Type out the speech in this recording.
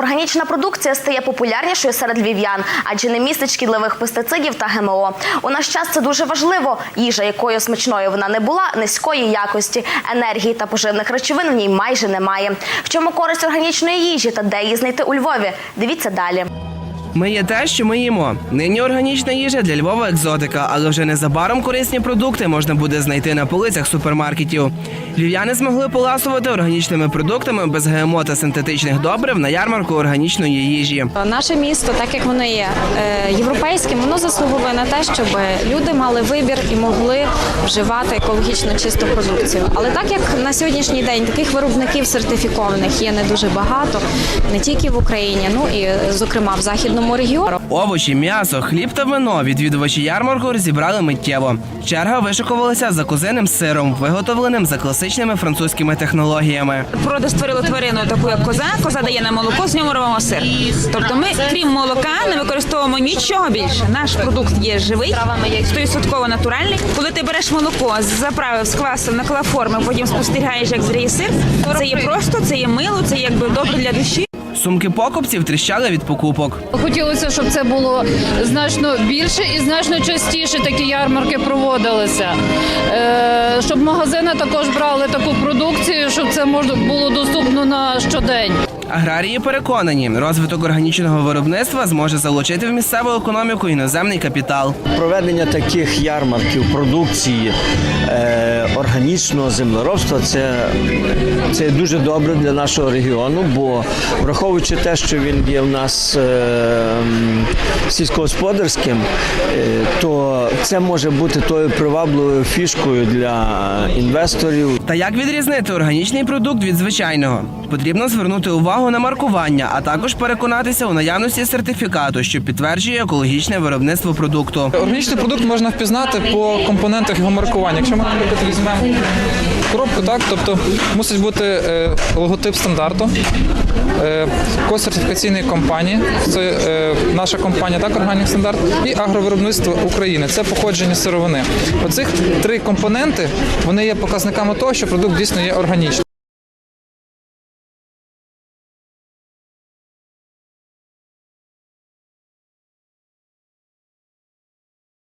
Органічна продукція стає популярнішою серед львів'ян, адже не містить шкідливих пестицидів та ГМО. У наш час це дуже важливо. Їжа, якою смачною вона не була, низької якості, енергії та поживних речовин в ній майже немає. В чому користь органічної їжі та де її знайти у Львові? Дивіться далі. Ми є те, що ми їмо. Нині органічна їжа для Львова екзотика, але вже незабаром корисні продукти можна буде знайти на полицях супермаркетів. Львів'яни змогли поласувати органічними продуктами без ГМО та синтетичних добрив на ярмарку органічної їжі. Наше місто, так як воно є е, європейським, воно заслуговує на те, щоб люди мали вибір і могли вживати екологічно чисту продукцію. Але так як на сьогоднішній день таких виробників сертифікованих є не дуже багато, не тільки в Україні, ну і е, зокрема в західному регіоні. Овочі, м'ясо, хліб та вино відвідувачі ярмарку розібрали миттєво. Черга вишикувалася за козиним сиром, виготовленим за класичними французькими технологіями. Природа створила тварину таку, як коза. Коза дає нам молоко, з нього робимо сир. Тобто ми, крім молока, не використовуємо нічого більше. Наш продукт є живий, 100% натуральний. Коли ти береш молоко, заправив, сквасив, наклав форми, потім спостерігаєш, як зріє сир. Це є просто, це є мило, це якби добре для душі. Сумки покупців тріщали від покупок. Хотілося, щоб це було значно більше і значно частіше такі ярмарки проводилися. Е, щоб магазини також брали таку продукцію, щоб це можна було доступно на щодень. Аграрії переконані, розвиток органічного виробництва зможе залучити в місцеву економіку іноземний капітал. Проведення таких ярмарків продукції е, органічного землеробства це, це дуже добре для нашого регіону, бо враховуючи те, що він є в нас е, сільськогосподарським, е, то це може бути тою привабливою фішкою для інвесторів. Та як відрізнити органічний продукт від звичайного? Потрібно звернути увагу на маркування, а також переконатися у наявності сертифікату, що підтверджує екологічне виробництво продукту. Органічний продукт можна впізнати по компонентах його маркування. Якщо ми, наприклад, візьмемо коробку, так, тобто мусить бути е, логотип стандарту, е, код сертифікаційної компанії, це е, наша компанія, так, Органік Стандарт, і агровиробництво України. Це походження сировини. Оцих три компоненти вони є показниками того, що продукт дійсно є органічним.